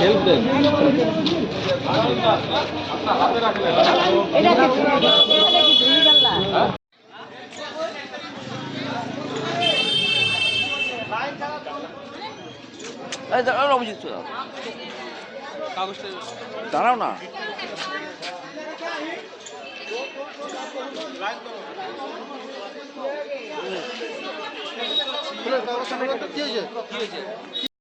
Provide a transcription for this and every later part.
Help দেন এই দাঁড়াও অভিজিৎ দাঁড়াও কাগজটা দাঁড়াও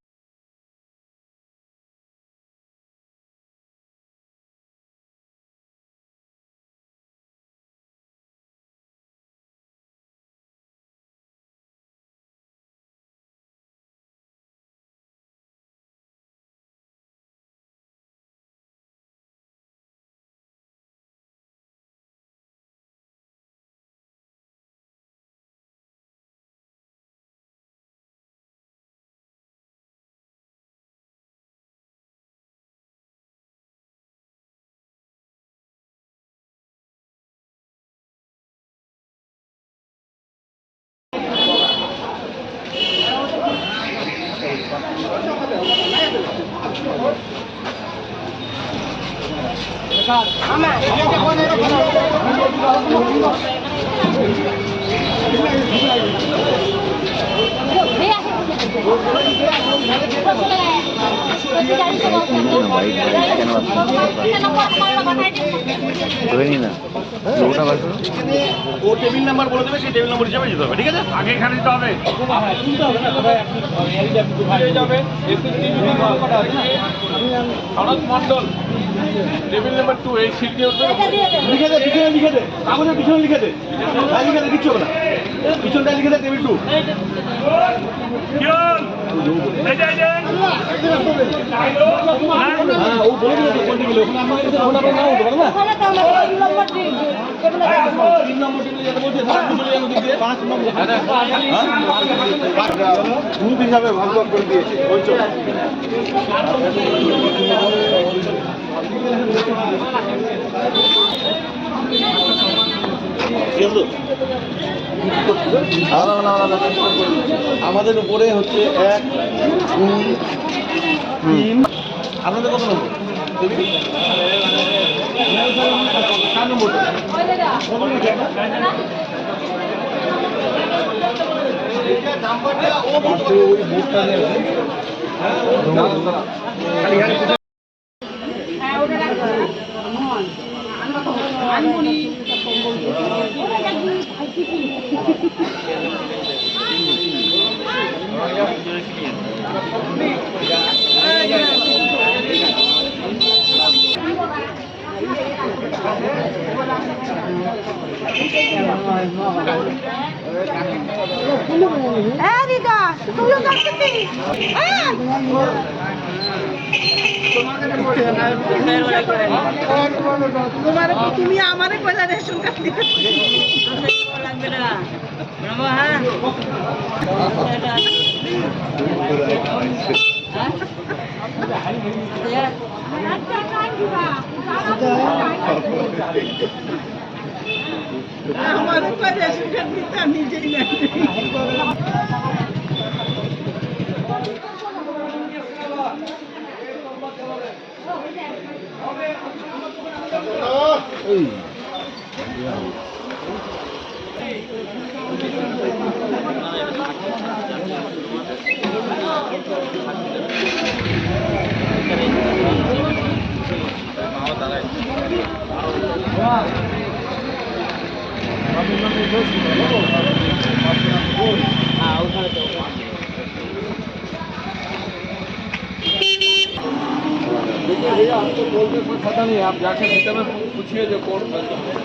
না টেবিল নাম্বার বলে দেবে সেই টেবিল নাম্বার হিসাবে যেতে হবে ঠিক আছে আগে এখানে হবে Sharat Mondal table number two এই সিট দিয়ে লিখে দে পিছনে লিখে দে কাগজের পিছনে লিখে দে হ্যাঁ লিখে দে কিচ্ছু না পিছনটা লিখে দে টেবিল টু। হ্যাঁ দিয়ে গ্রুপ হিসাবে ভাগ করে দিয়েছে ওই চল আমাদের উপরে হচ্ছে এক দুই তিন। আপনাদের কত নম্বর? চার নম্বর? দিদা তুমিও তুমি আমারে কইলা রেশন কার্ড দিতে? লাগবে না হ্যাঁ? আমার কই রেশন কার্ড দিতে নিজেই না भैया हमको बोल कोई पता नहीं है, आप जाके भीतर में पूछिए जो कौन चलो चलो।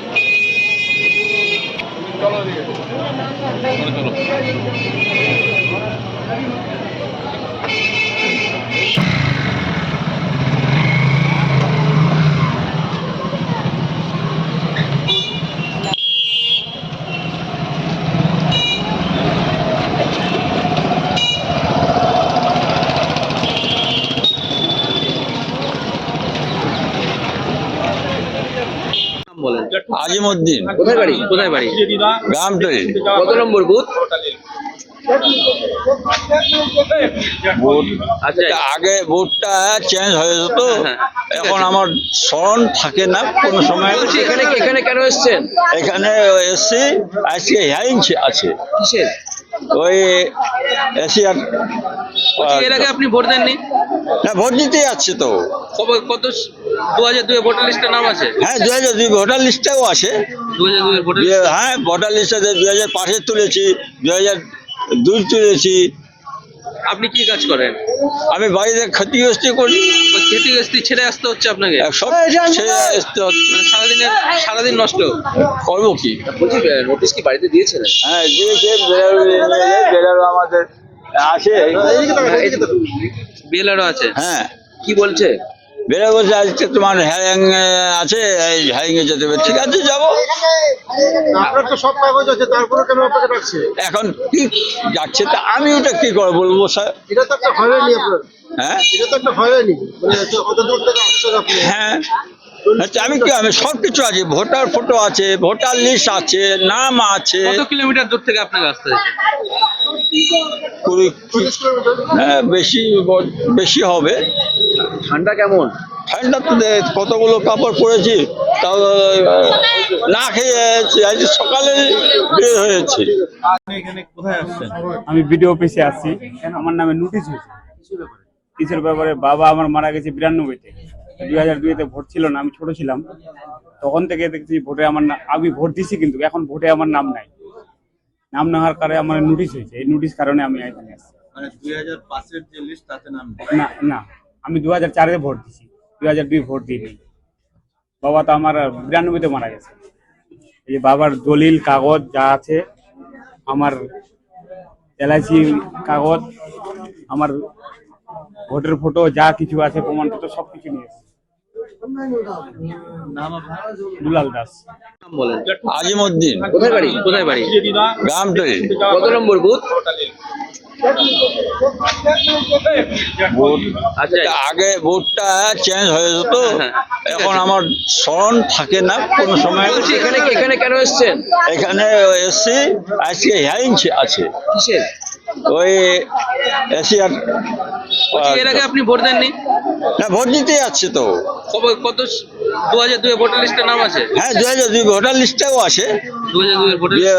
কোথায় বাড়ি? কোথায় বাড়ি? কত নম্বর বুথ? আচ্ছা আগে বোর্ডটা চেঞ্জ হয়ে যেত। হ্যাঁ, এখন আমার স্মরণ থাকে না কোনো সময়। এখানে এখানে কেন এসছেন? এখানে এসছি আজকে হিয়ারিং আছে। কিসের? ওই এশিয়ার এর আগে আপনি ভোট দেননি? না ভোট দিতে যাচ্ছে তো। কত দু হাজার দুই ভোটার লিস্টে নাম আছে? হ্যাঁ দু হাজার দুই ভোটার লিস্টেও আছে দু হাজার দুই হ্যাঁ ভোটার লিস্টে দু হাজার পাঁচে তুলেছি দু হাজার দুই তুলেছি আপনি কি কাজ করেন? আমি বাড়িতে ক্ষতিগ্রস্তি করি। ওই ক্ষতিগ্রস্তি ছেড়ে আসতে হচ্ছে আপনাকে? সব ছেড়ে আসতে হচ্ছে। মানে সারাদিনের সারাদিন নষ্ট? করব কি? বলছি নোটিশ কি বাড়িতে দিয়েছিলেন হ্যাঁ দিয়েছে বেরোলো আমাদের। আছে বেলারও আছে। হ্যাঁ। কি বলছে? বেরো বলছে আজকে তোমার হ্যাং আছে এই হ্যাং এ যেতে হবে। ঠিক আছে যাব। আপনার তো সব কাগজ আছে তারপরে কেন আপনাকে ডাকছে? এখন কি যাচ্ছে তা আমি ওটা কি করে বলব স্যার? এটা তো একটা হয়রানি আপনার। হ্যাঁ? এটা তো একটা হয়রানি। মানে হ্যাঁ। আচ্ছা আমি কি আমি সব কিছু আছে ভোটার ফটো আছে ভোটার লিস্ট আছে নাম আছে। কত কিলোমিটার দূর থেকে আপনার আসতে হয়েছে কুড়ি হ্যাঁ, বেশি বেশি হবে। ঠান্ডা কেমন? ঠান্ডা তো কতগুলো কাপড় পরেছি তাও আহ, না খেয়ে আছি। আজ সকালে বের হয়েছি। আমি ভিডিও অফিসে আসছি আমার নামে নোটিশ হয়েছে। কিসের ব্যাপারে? বাবা আমার মারা গেছে বিরানব্বইতে। দুই হাজার দুইতে ভোট ছিল না আমি ছোট ছিলাম। তখন থেকে দেখছি ভোটে আমার আমি ভোট দিছি কিন্তু এখন ভোটে আমার নাম নাই। নাম না হওয়ার কারণে আমার নোটিশ হয়েছে। এই নোটিশ কারণে আমি এখানে আসছি মানে দুই হাজার পাঁচের যে লিস্ট তাতে নাম না না। আমি দু হাজার চারে ভোট দিছি। দুই হাজার দুই ভোট দিইনি। বাবা তো আমার বিরানব্বইতে মারা গেছে। এই যে বাবার দলিল কাগজ যা আছে আমার এলআইসি কাগজ আমার ভোটের ফটো যা কিছু আছে প্রমাণপত্র সব কিছু নিয়ে এসেছি। দুলাল দাস। বলেন। আজিমুদ্দিন কোথায় বাড়ি? কোথায় বাড়ি? গ্রামতলি কত নম্বর বুথ? আচ্ছা আগে ভোটটা চেঞ্জ হয়ে যেত এখন আমার স্মরণ থাকে না কোনো সময়। এখানে এখানে কেন এসছেন? এখানে এসছি আজকে হিয়ারিং আছে। ওই বলছি, এর আগে আপনি ভোট দেননি? না ভোট দিতে যাচ্ছে তো। কত? দু হাজার দুই ভোটার লিস্টে নাম আছে? হ্যাঁ দু হাজার দুই ভোটার লিস্টেও আছে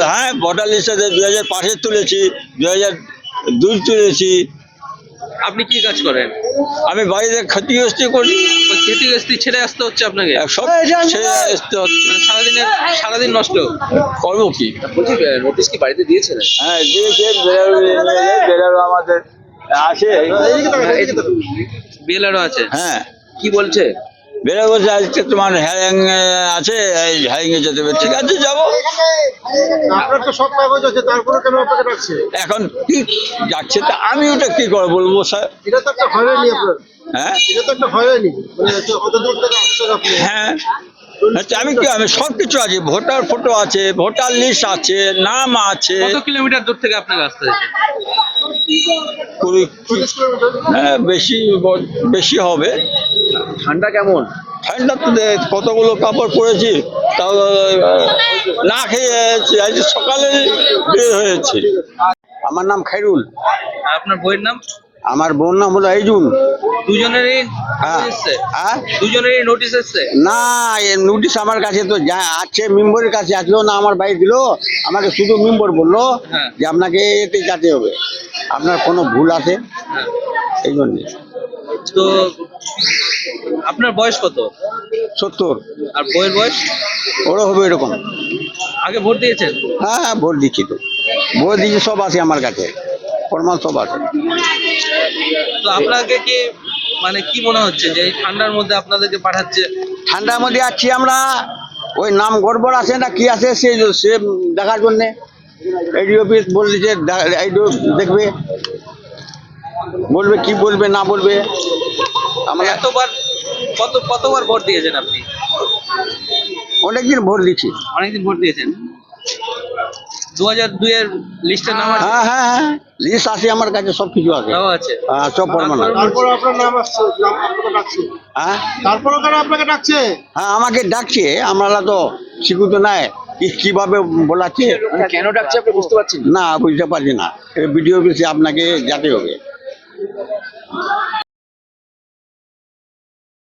হ্যাঁ ভোটার লিস্টে দু হাজার পাঁচে তুলেছি দু হাজার দুই তুলেছি। আপনি কি কাজ করেন? আমি বাড়িতে ক্ষতিগ্রস্তি করি। ক্ষতিগ্রস্তি ছেড়ে আসতে হচ্ছে আপনাকে? সব ছেড়ে আসতে হচ্ছে। মানে সারাদিনের সারাদিন নষ্ট? করব কি? বলছি নোটিশ কি বাড়িতে দিয়েছিলেন? হ্যাঁ দিয়েছে আমাদের। আছে বিএলআরও আছে? হ্যাঁ। কি বলছে? বেরো বলছে আজকে তোমার হ্যাং আছে এই হ্যাং এ যেতে হবে। ঠিক আছে যাব। আপনার তো সব কাগজ আছে তারপরে কেন আপনাকে ডাকছে? এখন কি যাচ্ছে তা আমি ওটা কি করে বলব স্যার? এটা তো একটা হয়রানি আপনার। হ্যাঁ? এটা তো একটা হয়রানি। মানে অত দূর থেকে আসছেন আপনি? হ্যাঁ। আচ্ছা আমি কি আমি সব কিছু আছে। ভোটার ফটো আছে ভোটার লিস্ট আছে নাম আছে। কত কিলোমিটার দূর থেকে আপনাকে আসতে হয়েছে? কুড়ি হ্যাঁ বেশি বেশি হবে। ঠান্ডা কেমন? ঠান্ডা তো কতগুলো কাপড় পরেছি তাও না খেয়েছি আজ সকালে বের হয়েছে। আমার নাম খাইরুল। আপনার বইয়ের নাম? আমার বোন নাম হলো আইজুন দুজনেরই হ্যাঁ। এসছে? হ্যাঁ? দুজনেরই নোটিশ এসছে? না নোটিশ আমার কাছে তো যা আছে মেম্বরের কাছে আসলো না আমার বাড়ি দিল আমাকে শুধু মেম্বর বলল হ্যাঁ। যে আপনাকে এতে যেতে হবে। আপনার কোনো ভুল আছে? হ্যাঁ। এই জন্যে। তো আপনার বয়স কত? সত্তর। আর বইয়ের বয়স? ওরও হবে এরকম। আগে ভোট দিয়েছেন? হ্যাঁ হ্যাঁ ভোট দিচ্ছি তো। ভোট দিচ্ছি সব আছে আমার কাছে। প্রমাণ সব আছে তো আপনাকে কি মানে কি মনে হচ্ছে যে এই ঠান্ডার মধ্যে আপনাদেরকে পাঠাচ্ছে? ঠান্ডার মধ্যে আছি আমরা ওই নাম গড়বড় আছে না কি আছে সে সে দেখার জন্যে। এইডি অফিস বলছে এইডি দেখবে। বলবে কি বলবে না বলবে। আমরা এতবার কত কতবার ভোট দিয়েছেন আপনি? অনেকদিন ভোট দিচ্ছি। অনেকদিন ভোট দিয়েছেন? দু হাজার দুইয়ের লিস্টের নাম আছে? হ্যাঁ হ্যাঁ হ্যাঁ। লিস্ট আছে আমার কাছে সব কিছু আছে। সব আছে? হ্যাঁ, সব প্রমাণ তারপর আপনার নাম আসছে আপনাকে ডাকছে। হ্যাঁ? তারপর কেন আপনাকে ডাকছে? হ্যাঁ আমাকে ডাকছে। আমরা তো শিক্ষিত নাই। কীভাবে বলাচ্ছে? কেন ডাকছে আপনি বুঝতে পারছেন না? না বুঝতে পারছি না। ভিডিও অফিসে আপনাকে যেতে হবে।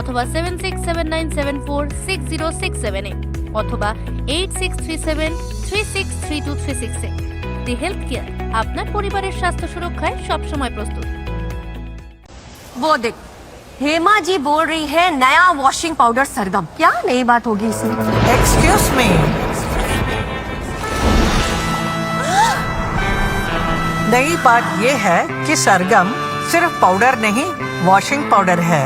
অথবা seven six seven nine seven four six zero six সেভেনে অথবা eight six three seven three six three two three six the health care আপনার পরিবারের স্বাস্থ্য সুরক্ষায় সবসময় প্রস্তুত वो देख हेमा जी बोल रही है नया वॉशिंग पाउडर सरगम क्या नई बात होगी इसमें एक्सक्यूज मी नई बात ये है कि सरगम सिर्फ पाउडर नहीं वॉशिंग पाउडर है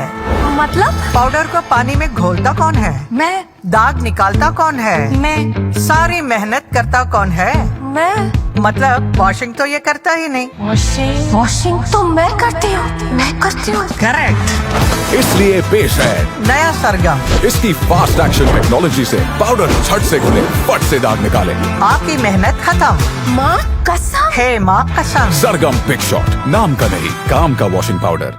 मतलब? पाउडर को पानी में घोलता कौन है? मैं? दाग निकालता कौन है? मैं। सारी मेहनत करता कौन है? मैं? मतलब वॉशिंग तो ये करता ही नहीं। वॉशिंग वॉशिंग तो मैं करती हूँ। मैं करती हूँ। करेक्ट इसलिए पेश है नया सरगम। इसकी फास्ट एक्शन टेक्नोलॉजी से पाउडर झट से घुले फट से दाग निकाले। आपकी मेहनत खत्म। माँ कसम। है माँ कसम। सरगम बिग शॉट नाम का नहीं काम का washing powder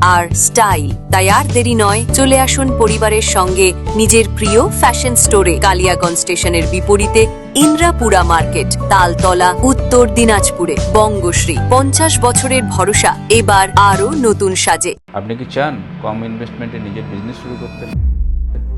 আর স্টাইল। তাই আর দেরি নয়, চলে আসুন পরিবারের সঙ্গে নিজের প্রিয় ফ্যাশন স্টোরে কালিয়াগঞ্জ স্টেশনের বিপরীতে ইন্দ্রাপুরা মার্কেট, তালতলা, উত্তর দিনাজপুরে, বঙ্গশ্রী। পঞ্চাশ বছরের ভরসা, এবার আরও নতুন সাজে। আপনি কি চান কম ইনভেস্টমেন্টে নিজের বিজনেস শুরু করতে?